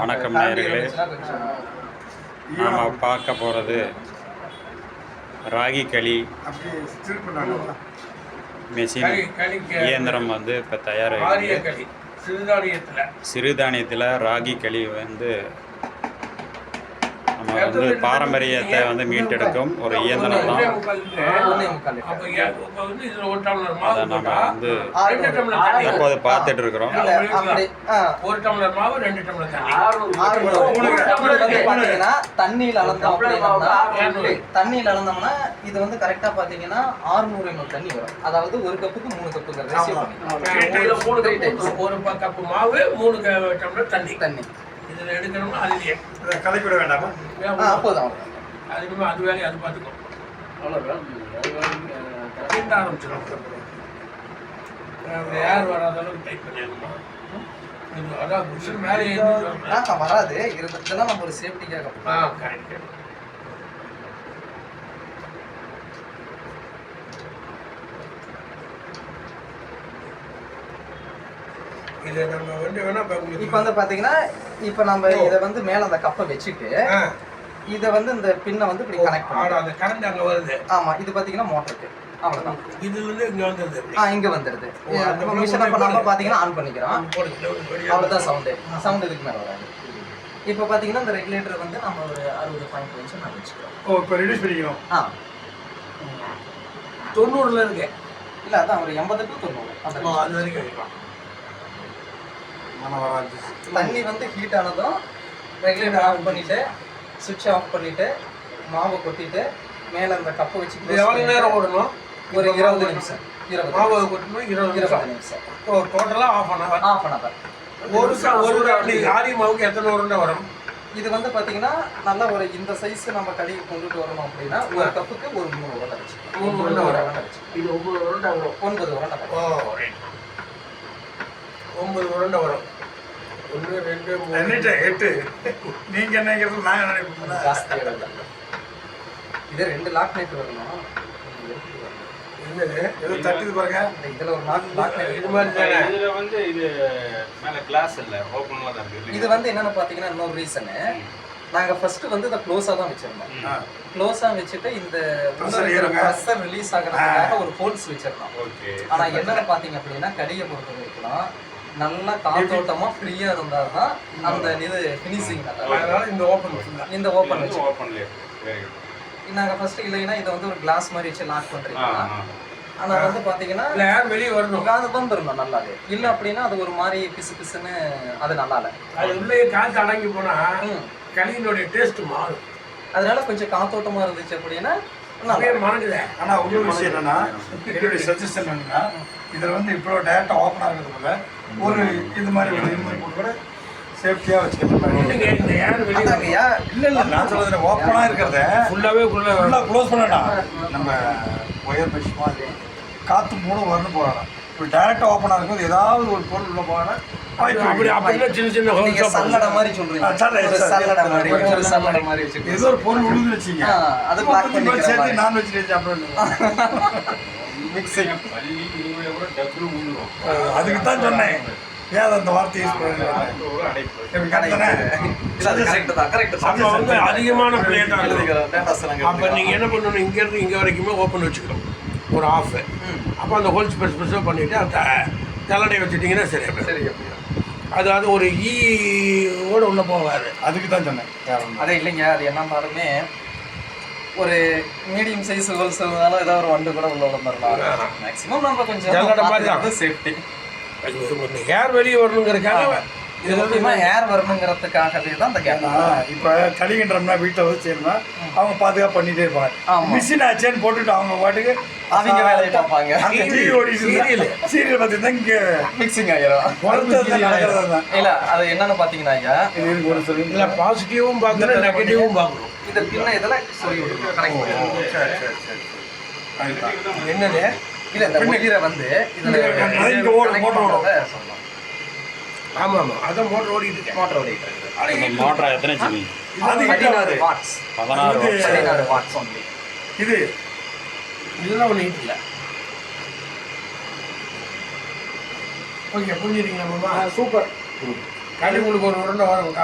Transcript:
வணக்கம் கொஞ்சம் நாம் பார்க்க போகிறது ராகி களி. மெஷின் இயந்திரம் வந்து இப்போ களி. சிறுதானியத்தில் ராகி களி வந்து வந்து பாரம்பரியத்தை வந்து மீட்டெடுக்கும் ஒரு இயந்திரம் தான். அதை நம்ம வந்து தற்போது பார்த்துட்டு இருக்கிறோம் ஒரு டம்ளர் மாவு ரெண்டு டம்ளர் பாத்தீங்கன்னா தண்ணியில் அளந்தோம் அப்படின்னா. தண்ணியில் அளந்தோம்னா இது வந்து கரெக்டா பாத்தீங்கன்னா 600 ml தண்ணி வரும். அதாவது ஒரு கப்புக்கு மூணு ஒரு கப்பு ஒரு கப்பு மாவு மூணு டம்ளர் தண்ணி. தண்ணி. இதில் எடுக்கணும்னா அதுலேயே இதை கலக்கி விட வேண்டாமா அப்போதான் அது இனிமே அது வேலையை அது பார்த்துக்கோ கிண்ட ஆரம்பிச்சிடும். யார் வராத அளவுக்கு டைப். ஆ வராது? இருந்த- இதெல்லாம் நம்ம ஒரு சேஃப்டிக்காக ஆ கரெக்ட் இதை நம்ம வந்து வேணா இப்போ வந்து பாத்தீங்கன்னா இப்போ நம்ம இதை வந்து மேல அந்த கப்பை வச்சுட்டு இதை வந்து இந்த பின்னை வந்து இப்படி கனெக்ட் ஆனா பண்ணணும். அந்த கரண்ட் அங்கே வருது. ஆமா இது பாத்தீங்கன்னா மோட்டருக்கு அவ்வளவுதான். இதுல இருந்து இங்க அப்படி. ஆ இங்க இப்போ மிஷின் அப்போ நம்ம பாத்தீங்கன்னா ஆன் பண்ணிக்கிறோம். அவ்வளவுதான் சவுண்டு சவுண்ட் இதுக்கு மேல வராது. இப்போ பாத்தீங்கன்னா இந்த ரெகுலேட்டர் வந்து நம்ம ஒரு அறுபது பாயிண்ட் வச்சுக்கிறோம். ஓ இப்போ ரெடியூஸ் பண்ணிக்கணும் ஆ. தொண்ணூறுல இருக்கு. இல்ல அதான் ஒரு எண்பது டு தொண்ணூறு. அது வரைக்கும் தண்ணி வந்து ஹீட் ஆனதும் ரெகுலேட்டர் ஆஃப் பண்ணிட்டு சுவிட்ச் ஆஃப் பண்ணிட்டு மாவை கொட்டிட்டு மேல அந்த கப்பை வச்சு பண்ணிட்டு நேரம் ஓடணும்? ஒரு இருபது நிமிஷம். இருபது மாவு. கொட்டணும் இருபது இருபது நிமிஷம். நிமிஷம் ஓ டோட்டலா half an hour half an hour ஒரு ஒரு அப்படி ஆரி மாவுக்கு எத்தனை உருண்டை வரும்? இது வந்து பாத்தீங்கன்னா நல்லா ஒரு இந்த சைஸ் நம்ம கழுவி கொண்டுட்டு வரணும் அப்படின்னா ஒரு கப்புக்கு ஒரு மூணு உருண்டை வச்சு. மூணு உருண்டை வரும். உருண்டை வச்சு. இது ஒன்பது உருண்டை வரும். ஒன்பது உருண்டை ஓ ஒன்பது உருண்டை வரும். ஒன்று ரெண்டு என்னட்டு எட்டு என்னங்கிறது நான் நினைப்பேன். இது ரெண்டு லாக் நைட் வரணும்? ஏதோ தட்டுது பாருங்க. இதுல ஒரு லாக் லாக் நைட் இது மாதிரி தானே? இதுல வந்து இது மேல கிளாஸ் இல்ல ஓப்பன்ல தான் இருக்கு. இது வந்து என்னன்னு பாத்தீங்கன்னா இன்னொரு ரீசனு நாங்க ஃபர்ஸ்ட் வந்து இதை க்ளோஸா தான் வச்சிருந்தோம். ஆ. க்ளோஸா வச்சுட்டு இந்த. ப்ரெஷர் ரிலீஸ் ஆகிறதுக்காக ஒரு ஹோல்ஸ் வச்சிருந்தோம். ஓகே. ஆனா என்னன்னு பாத்தீங்க அப்படின்னா கடியை பொறுத்த வரைக்கும் நல்லா காத்தோட்டமா ஃப்ரீயா இருந்தாதான் அந்த இது ஃபினிஷிங் அதனால இந்த ஓப்பன் இந்த ஓப்பன் வச்சு. ஓப்பன்ல வெரி நாங்க ஃபர்ஸ்ட் இல்லைன்னா இதை வந்து ஒரு கிளாஸ் மாதிரி வச்சு லாக் குட் பண்றீங்க ஆனா வந்து பாத்தீங்கன்னா இல்லை யார் வெளியே வரணும்? அது பம்பு இருந்தோம் நல்லாவே. இல்ல அப்படின்னா அது ஒரு மாதிரி பிசு பிசுன்னு அது நல்லா இல்ல அது உள்ளே காற்று அடங்கி போனா. களியினுடைய டேஸ்ட் மாறும். அதனால கொஞ்சம் காத்தோட்டமா இருந்துச்சு அப்படின்னா நல்லா அப்படியே இருக்கும். மறக்குதே ஆனா இன்னொரு விஷயம் என்னன்னா என்னுடைய சஜஷன் என்னன்னா இதுல வந்து இப்போ டேரக்டா ஓப்பன் ஆகிறதுக்குள்ள ஒரு இது மாதிரி ஒரு இது மாதிரி கூட சேஃப்டியா வச்சுக்கலாம் இல்ல இல்ல நான் சொல்றது ஓப்பனா இருக்கிறத ஃபுல்லாவே உள்ள ஃபுல்லா க்ளோஸ் பண்ணடா. நம்ம ஒயர் மெஷ் மாதிரி. காத்து மூணு வரணும் போறாங்க. இப்போ டேரக்டா ஓப்பனா இருக்கும்போது ஏதாவது ஒரு பொருள் உள்ள போனா வாய்ப்பு அப்படி. அப்படியே சின்ன சின்ன நீங்க ஹோல்ஸா சல்லடை மாதிரி சொல்றீங்க. ஆ, சல்லடை, ஒரு சல்லடை. சல்லடை மாதிரி ஒரு சல்லடை மாதிரி வச்சுட்டு ஏதோ ஒரு பொருள் விழுந்து வச்சீங்க. அது பண்ணிக்கிற சேர்த்து. நான் வச்சு சாப்பிடுவேன் மிக்சிங் பள்ளி இருபது கூட டபுள் ஊந்துரும் அதுக்கு தான் சொன்னேன். ஏன் அந்த வார்த்தை யூஸ் வந்து அதிகமான பிளேட் ஆகும் டேட்டா அப்போ நீங்கள் என்ன பண்ணணும்? இங்கேருந்து இங்கே வரைக்குமே ஓப்பன் வச்சுக்கணும். ஒரு ஆஃப் அப்போ அந்த ஹோல்ஸ் பெருசு பெருசாக பண்ணிவிட்டு அந்த தலடை வச்சுட்டிங்கன்னா சரியா போயிடும். அதாவது ஒரு ஈ ஓட உள்ள போகாது அதுக்கு தான் சொன்னேன் அதே இல்லைங்க அது என்னன்னாலுமே ஒரு மீடியம் சைஸ் ஹோல்ஸ் இருந்தாலும் ஏதோ ஒரு வண்டு கூட உள்ள வந்துடலாம் மேக்ஸிமம் நம்ம கொஞ்சம் சேஃப்டி ஹேர் வெளியே வரணுங்கிறதுக்காக இது முக்கியமா ஏர் வரணுங்கிறதுக்காகவே தான் இந்த கேப் இல்ல. இப்போ கலிகின்றோம்னா வீட்டில் வந்து செய்யணும்னா அவங்க பாதுகாப்பு பண்ணிட்டே இருப்பாங்க. மிஷின் ஆச்சேன்னு போட்டுட்டு அவங்க பாட்டுக்கு அவங்க வேலையை பார்ப்பாங்க. அந்த Serial. சீரியல். பார்த்தீங்கன்னா இங்கே மிக்சிங் தான் இல்ல அது என்னன்னு பாத்தீங்கன்னா ஐயா இது இருக்கு ஒரு சொல்லி? இல்லை பாசிட்டிவும் பார்க்கணும் நெகட்டிவும் பார்க்கணும். இத பின்ன இதெல்லாம் சொல்லி விட்டுருக்கோம் சரி சரி சரி. என்னது? இல்ல இந்த வந்து இதுல சொல்லலாம். ஆமாம் ஆமாம் அதான் மோட்டர் ஓடிட்டு இருக்கேன். மோட்டர் ஓடிட்டு இருக்கு. இந்த மோட்டர் எத்தனை ஜிபி அது பதினாறு வாட்ஸ் பதினாறு இது- வருஷம் பதினாறு வாட்ஸ் ஒன்லி இது இதெல்லாம் ஒன்று ஹீட் இல்லை. ஓகே புரிஞ்சுட்டீங்களா மாமா? சூப்பர். களி உங்களுக்கு ஒரு உருண்டை வரும்.